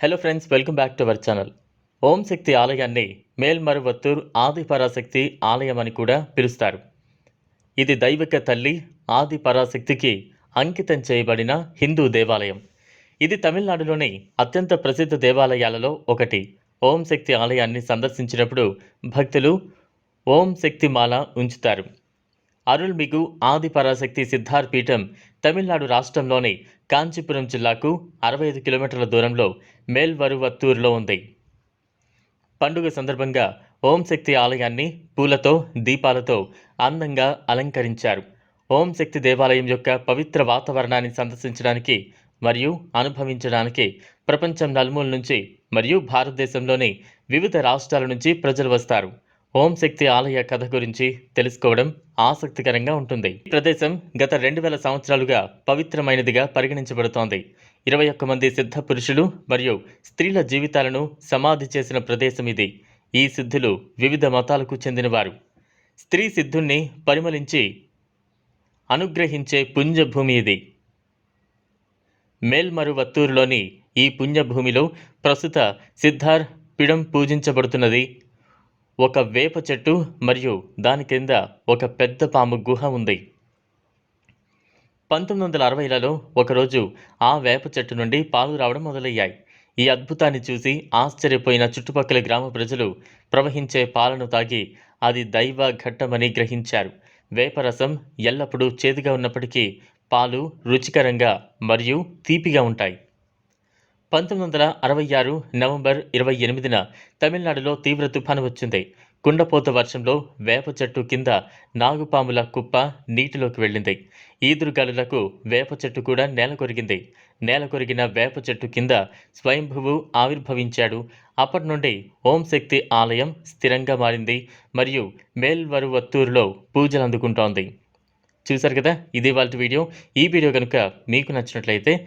Hello friends welcome back to our channel Om Shakti ఆలయాన్ని మేల్మరువత్తూర్ ఆదిపరాశక్తి ఆలయం అని కూడా పిలుస్తారు ఇది దైవిక తల్లి ఆదిపరాశక్తికి అంకితం చేయబడిన హిందూ దేవాలయం ఇది తమిళనాడులోని అత్యంత ప్రసిద్ధ దేవాలయాలలో ఒకటి ఓం శక్తి ఆలయాన్ని సందర్శించినప్పుడు భక్తులు ఓం శక్తి మాల ఉంచుతారు అరుల్మిగు ఆది పరాశక్తి సిద్ధార్ పీఠం తమిళనాడు రాష్ట్రంలోని కాంచీపురం జిల్లాకు అరవై ఐదు కిలోమీటర్ల దూరంలో మేల్వరువత్తూరులో ఉంది. పండుగ సందర్భంగా ఓం శక్తి ఆలయాన్ని పూలతో దీపాలతో అందంగా అలంకరించారు. ఓం శక్తి దేవాలయం యొక్క పవిత్ర వాతావరణాన్ని సందర్శించడానికి మరియు అనుభవించడానికి ప్రపంచం నలుమూల నుంచి మరియు భారతదేశంలోని వివిధ రాష్ట్రాల నుంచి ప్రజలు వస్తారు. శక్తి ఆలయ కథ గురించి తెలుసుకోవడం ఆసక్తికరంగా ఉంటుంది. ఈ ప్రదేశం గత రెండు వేల సంవత్సరాలుగా పవిత్రమైనదిగా పరిగణించబడుతోంది. ఇరవై ఒక్క మంది సిద్ధ పురుషులు మరియు స్త్రీల జీవితాలను సమాధి చేసిన ప్రదేశం ఇది. ఈ సిద్ధులు వివిధ మతాలకు చెందినవారు. స్త్రీ సిద్ధుణ్ణి పరిమళించి అనుగ్రహించే పుణ్యభూమి ఇది. మేల్మరువత్తూరులోని ఈ పుణ్యభూమిలో ప్రస్తుత సిద్ధార్ పిడం పూజించబడుతున్నది. ఒక వేప చెట్టు మరియు దాని కింద ఒక పెద్ద పాము గుహ ఉంది. పంతొమ్మిది వందల అరవైలలో ఒకరోజు ఆ వేప చెట్టు నుండి పాలు రావడం మొదలయ్యాయి. ఈ అద్భుతాన్ని చూసి ఆశ్చర్యపోయిన చుట్టుపక్కల గ్రామ ప్రజలు ప్రవహించే పాలను తాగి అది దైవ ఘట్టమని గ్రహించారు. వేపరసం ఎల్లప్పుడూ చేదుగా ఉన్నప్పటికీ పాలు రుచికరంగా మరియు తీపిగా ఉంటాయి. పంతొమ్మిది వందల అరవై ఆరు నవంబర్ ఇరవై ఎనిమిదిన తమిళనాడులో తీవ్ర తుఫాను వచ్చింది. కుండపోత వర్షంలో వేప చెట్టు కింద నాగుపాముల కుప్ప నీటిలోకి వెళ్ళింది. ఈదురుగాలులకు వేప చెట్టు కూడా నేల కొరిగింది. నేల కొరిగిన వేప చెట్టు కింద స్వయంభువు ఆవిర్భవించాడు. అప్పటి నుండి ఓం శక్తి ఆలయం స్థిరంగా మారింది మరియు మేల్వరువత్తూరులో పూజలు అందుకుంటోంది. చూశారు కదా? ఇది వాళ్ళ వీడియో. ఈ వీడియో కనుక మీకు నచ్చినట్లయితే